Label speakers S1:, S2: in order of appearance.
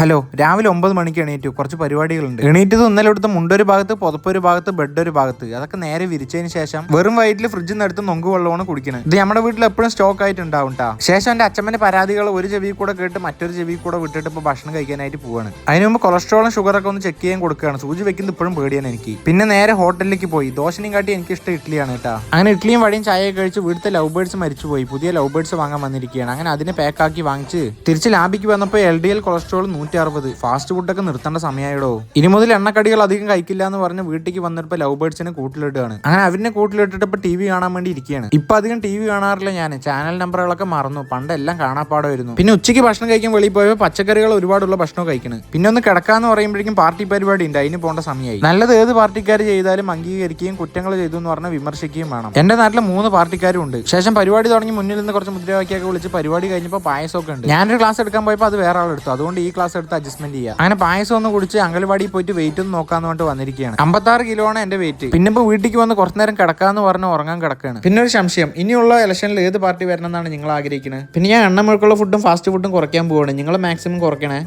S1: Hello രാവിലെ ഒമ്പത് മണിക്ക് എണീറ്റു. കുറച്ച് പരിപാടികളുണ്ട്. എണീറ്റത് ഇന്നലെ എടുത്ത് മുണ്ടൊരു ഭാഗത്ത് പുതപ്പൊരു ഭാഗത്ത് ബെഡ് ഒരു ഭാഗത്ത്. അതൊക്കെ നേരെ വിരിച്ചതിന് ശേഷം വെറും വയറ്റിൽ ഫ്രിഡ്ജിൽ നിന്ന് എടുത്ത് നൊങ്ക് വെള്ളമാണ് കുടിക്കുന്നത് ഇത് നമ്മുടെ വീട്ടിൽ എപ്പോഴും സ്റ്റോക്ക് ആയിട്ട് ഉണ്ടാവും ശേഷം എന്റെ അച്ഛമ്മന്റെ പരാതികൾ ഒരു ചെവി കൂടെ കേട്ട് മറ്റൊരു ചെവി കൂടെ വിട്ടിട്ട് ഇപ്പൊ ഭക്ഷണം കഴിക്കാനായിട്ട് പോവാണ്. അതിന് മുമ്പ് കൊളസ്ട്രോളും ഷുഗറൊക്കെ ഒന്ന് ചെക്ക് ചെയ്യാൻ കൊടുക്കുകയാണ്. സൂചി വെക്കുന്നത് ഇപ്പോഴും പേടിയാണ് എനിക്ക്. പിന്നെ നേരെ ഹോട്ടലിലേക്ക് പോയി. ദോശനെയും കാട്ടി എനിക്ക് ഇഷ്ടം ഇഡ്ഡലിയാണ് കേട്ടാ അങ്ങനെ ഇഡ്ഡലിയും വടിയും ചായയൊക്കെ കഴിച്ച് വീട്ടിലെ ലവ് ബേർഡ്സ് മരിച്ചുപോയി. പുതിയ ലവ് ബേർഡ്സ് വാങ്ങാൻ വന്നിരിക്കുകയാണ്. അങ്ങനെ അതിനെ പാക്കാക്കി വാങ്ങിച്ച് തിരിച്ച് ലാബിക്ക് വന്നപ്പോൾ എൽ ഡി എൽ കൊളസ്ട്രോൾ നൂറ്റി അറുപത് ഫാസ്റ്റ് ഫുഡൊക്കെ നിർത്തേണ്ട സമയമായിടോ ഇനി മുതൽ എണ്ണക്കടികൾ അധികം കഴിക്കില്ല എന്ന് പറഞ്ഞ് വീട്ടിലേക്ക് വന്നിട്ട് ലവ് ബേർഡ്സിനെ കൂട്ടിലിട്ടാണ് അങ്ങനെ അവരിനെ കൂട്ടിലിട്ടിട്ട് ഇപ്പൊ ടി വി കാണാൻ വേണ്ടി ഇരിക്കുകയാണ്. ഇപ്പൊ അധികം ടി വി കാണാറില്ല ഞാൻ ചാനൽ നമ്പറുകളൊക്കെ മറന്നു. പണ്ട് എല്ലാം കാണാപ്പാടമായിരുന്നു പിന്നെ ഉച്ചയ്ക്ക് ഭക്ഷണം കഴിക്കാൻ വെളിയിൽ പോയപ്പോൾ പച്ചക്കറികൾ ഒരുപാടുള്ള ഭക്ഷണം കഴിക്കണം. പിന്നെ ഒന്ന് കിടക്കാന്ന് പറയുമ്പോഴേക്കും പാർട്ടി പരിപാടി ഉണ്ട്. അതിന് പോകേണ്ട സമയമായി നല്ലത് ഏത് പാർട്ടിക്കാർ ചെയ്താലും അംഗീകരിക്കുകയും കുറ്റങ്ങൾ ചെയ്തു എന്ന് പറഞ്ഞാൽ വിമർശിക്കുകയും വേണം. എന്റെ നാട്ടിൽ മൂന്ന് പാർട്ടിക്കാരും ഉണ്ട്. ശേഷം പരിപാടി തുടങ്ങി മുന്നിൽ നിന്ന് കുറച്ച് മുദ്രാവാക്യൊക്കെ വിളിച്ച് പരിപാടി കഴിഞ്ഞപ്പോൾ പായസമൊക്കെ ഉണ്ട്. ഞാനൊരു ക്ലാസ് എടുക്കാൻ പോയപ്പോൾ അത് വേറെ ആളെടുത്തു. അതുകൊണ്ട് ഈ ക്ലാസ് എടുത്ത് അഡ്ജസ്റ്റ്മെന്റ് ചെയ്യാം അങ്ങനെ പായസം ഒന്ന് കുടിച്ച് അങ്കൽവാടിയിൽ പോയിട്ട് വെയിറ്റ് ഒന്ന് നോക്കാന്ന് പറഞ്ഞിട്ട് വന്നിരിക്കുകയാണ്. അമ്പത്താറ് കിലോ ആണ് എന്റെ വെയിറ്റ് പിന്നെ വീട്ടിലേക്ക് വന്ന് കുറച്ച് നേരം കിടക്കാന്ന് പറഞ്ഞ് ഉറങ്ങാൻ കിടക്കുകയാണ്. പിന്നെ ഒരു സംശയം ഇനിയുള്ള ഇലക്ഷനിൽ ഏത് പാർട്ടി വരണം എന്നാണ് നിങ്ങൾ ആഗ്രഹിക്കുന്നത് പിന്നെ ഞാൻ എണ്ണം മുഴുക്കുള്ള ഫുഡും ഫാസ്റ്റ് ഫുഡും കുറയ്ക്കാൻ പോവാണ്. നിങ്ങൾ മാക്സിമം കുറയ്ക്കണേ?